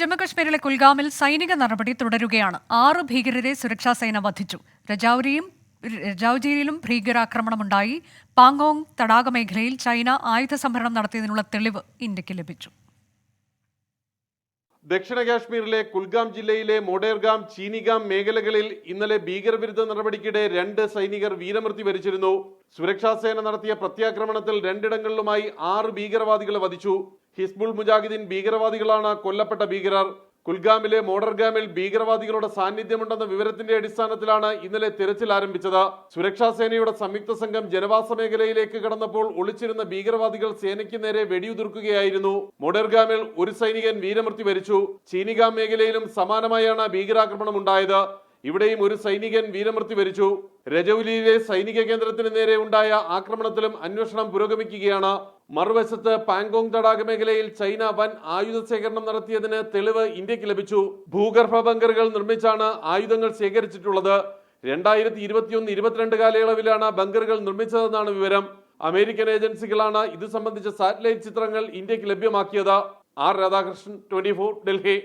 ജമ്മുകശ്മീരിലെ കുൽഗാമിൽ സൈനിക നടപടി തുടരുകയാണ്. ആറ് ഭീകരരെ സുരക്ഷാ സേന വധിച്ചു. രജൌരിയും രജൌജിയിലും ഭീകരാക്രമണമുണ്ടായി. പാങ്കോങ് തടാക മേഖലയിൽ ചൈന ആയുധ സംഭരണം നടത്തിയതിനുള്ള തെളിവ് ഇന്ത്യയ്ക്ക് ലഭിച്ചു. ദക്ഷിണ കാശ്മീരിലെ കുൽഗാം ജില്ലയിലെ മൊഡേർഗാം ചീനിഗാം മേഖലകളിൽ ഇന്നലെ ഭീകരവിരുദ്ധ നടപടിക്കിടെ രണ്ട് സൈനികർ വീരമൃത്യു വരിച്ചിരുന്നു. സുരക്ഷാസേന നടത്തിയ പ്രത്യാക്രമണത്തിൽ രണ്ടിടങ്ങളിലുമായി ആറ് ഭീകരവാദികളെ വധിച്ചു. ഹിസ്ബുൾ മുജാഹിദീൻ ഭീകരവാദികളാണ് കൊല്ലപ്പെട്ട ഭീകരർ. കുൽഗാമിലെ മോഡർഗാമിൽ ഭീകരവാദികളുടെ സാന്നിധ്യമുണ്ടെന്ന വിവരത്തിന്റെ അടിസ്ഥാനത്തിലാണ് ഇന്നലെ തിരച്ചിൽ ആരംഭിച്ചത്. സുരക്ഷാ സേനയുടെ സംയുക്ത സംഘം ജനവാസ മേഖലയിലേക്ക് കടന്നപ്പോൾ ഒളിച്ചിരുന്ന ഭീകരവാദികൾ സേനയ്ക്ക് നേരെ വെടിയുതിർക്കുകയായിരുന്നു. മോഡർഗാമിൽ ഒരു സൈനികൻ വീരമൃത്യു വരിച്ചു. ചീനിഗാം മേഖലയിലും സമാനമായാണ് ഭീകരാക്രമണം ഉണ്ടായത് ഇവിടെയും ഒരു സൈനികൻ വീരമൃത്യു വരിച്ചു. രജൌലിയിലെ സൈനിക കേന്ദ്രത്തിന് നേരെ ഉണ്ടായ ആക്രമണത്തിലും അന്വേഷണം പുരോഗമിക്കുകയാണ്. മറുവശത്ത് പാങ്കോങ് തടാക മേഖലയിൽ ചൈന വൻ ആയുധ ശേഖരണം നടത്തിയതിന് തെളിവ് ഇന്ത്യയ്ക്ക് ലഭിച്ചു. ഭൂഗർഭ ബങ്കറുകൾ നിർമ്മിച്ചാണ് ആയുധങ്ങൾ ശേഖരിച്ചിട്ടുള്ളത്. രണ്ടായിരത്തി ഇരുപത്തിയൊന്ന് ഇരുപത്തിരണ്ട് കാലയളവിലാണ് ബങ്കറുകൾ നിർമ്മിച്ചതെന്നാണ് വിവരം. അമേരിക്കൻ ഏജൻസികളാണ് ഇത് സംബന്ധിച്ച സാറ്റലൈറ്റ് ചിത്രങ്ങൾ ഇന്ത്യയ്ക്ക് ലഭ്യമാക്കിയത്. R Radhakrishnan twenty Delhi.